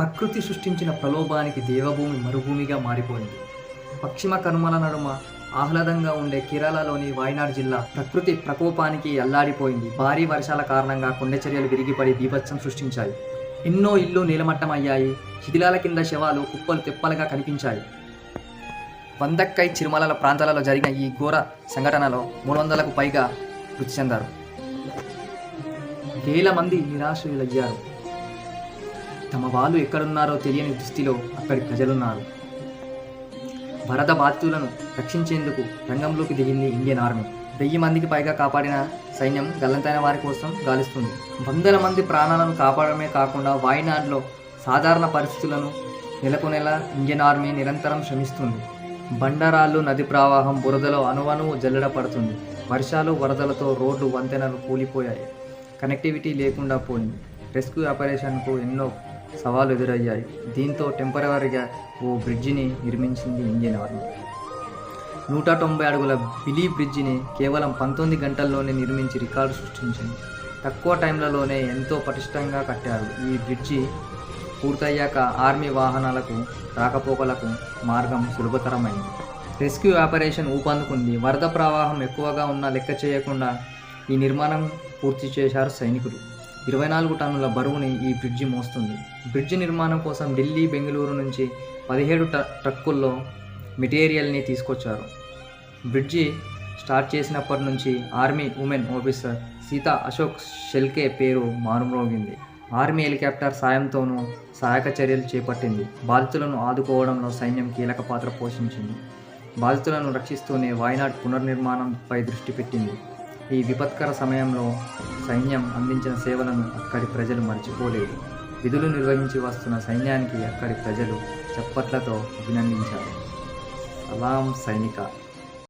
ప్రకృతి సృష్టించిన ప్రలోభానికి దేవభూమి మరుభూమిగా మారిపోయింది. పశ్చిమ కనుమల నడుమ ఆహ్లాదంగా ఉండే కేరళలోని వాయనాడ్ జిల్లా ప్రకృతి ప్రకోపానికి అల్లాడిపోయింది. భారీ వర్షాల కారణంగా కొండచర్యలు విరిగిపడి బీభత్సం సృష్టించాయి. ఎన్నో ఇల్లు నీలమట్టమయ్యాయి. శిథిలాల కింద శవాలు కుప్పలు తెప్పలుగా కనిపించాయి. వందక్కై చిరుమలల ప్రాంతాలలో జరిగిన ఈ ఘోర సంఘటనలో మూడు వందలకు పైగా మృతి చెందారు. వేల మంది నిరాశ్రయులయ్యారు. తమ వాళ్ళు ఎక్కడున్నారో తెలియని దృష్టిలో అక్కడి ప్రజలున్నారు. వరద బాధితులను రక్షించేందుకు రంగంలోకి దిగింది ఇండియన్ ఆర్మీ. వెయ్యి మందికి పైగా కాపాడిన సైన్యం గల్లంతైన వారి కోసం గాలిస్తుంది. వందల మంది ప్రాణాలను కాపాడమే కాకుండా వాయినాడ్లో సాధారణ పరిస్థితులను నెలకొనేలా ఇండియన్ ఆర్మీ నిరంతరం శ్రమిస్తుంది. బండరాళ్ళు నది ప్రవాహం బురదలో అణువణువు జల్లడ పడుతుంది వర్షాలు వరదలతో రోడ్లు వంతెనలు కూలిపోయాయి. కనెక్టివిటీ లేకుండా పోయింది. రెస్క్యూ ఆపరేషన్కు ఎన్నో సవాలు ఎదురయ్యాయి దీంతో టెంపరవరీగా ఓ బ్రిడ్జిని నిర్మించింది ఇండియన్ ఆర్మీ. నూట తొంభై అడుగుల బిలీ బ్రిడ్జిని కేవలం పంతొమ్మిది గంటల్లోనే నిర్మించి రికార్డు సృష్టించింది. తక్కువ టైంలలోనే ఎంతో పటిష్టంగా కట్టారు. ఈ బ్రిడ్జి పూర్తయ్యాక ఆర్మీ వాహనాలకు రాకపోకలకు మార్గం సులభతరమైంది. రెస్క్యూ ఆపరేషన్ ఊపందుకుంది. వరద ప్రవాహం ఎక్కువగా ఉన్న లెక్క చేయకుండా ఈ నిర్మాణం పూర్తి చేశారు సైనికులు. ఇరవై నాలుగు టన్నుల బరువుని ఈ బ్రిడ్జి మోస్తుంది. బ్రిడ్జి నిర్మాణం కోసం ఢిల్లీ బెంగళూరు నుంచి పదిహేడు ట ట్రక్కుల్లో మెటీరియల్ని తీసుకొచ్చారు. బ్రిడ్జి స్టార్ట్ చేసినప్పటి నుంచి army women officer Sita Ashok Shelke పేరు మారుమ్రోగింది. ఆర్మీ హెలికాప్టర్ సాయంతోనూ సహాయక చర్యలు చేపట్టింది. బాధితులను ఆదుకోవడంలో సైన్యం కీలక పాత్ర పోషించింది. బాధితులను రక్షిస్తూనే వాయనాడ్ పునర్నిర్మాణంపై దృష్టి పెట్టింది. ఈ విపత్కర సమయంలో సైన్యం అందించిన సేవలను అక్కడి ప్రజలు మర్చిపోలేదు. విధులు నిర్వహించి వస్తున్న సైన్యానికి అక్కడి ప్రజలు చప్పట్లతో అభినందించారు. సలాం సైనిక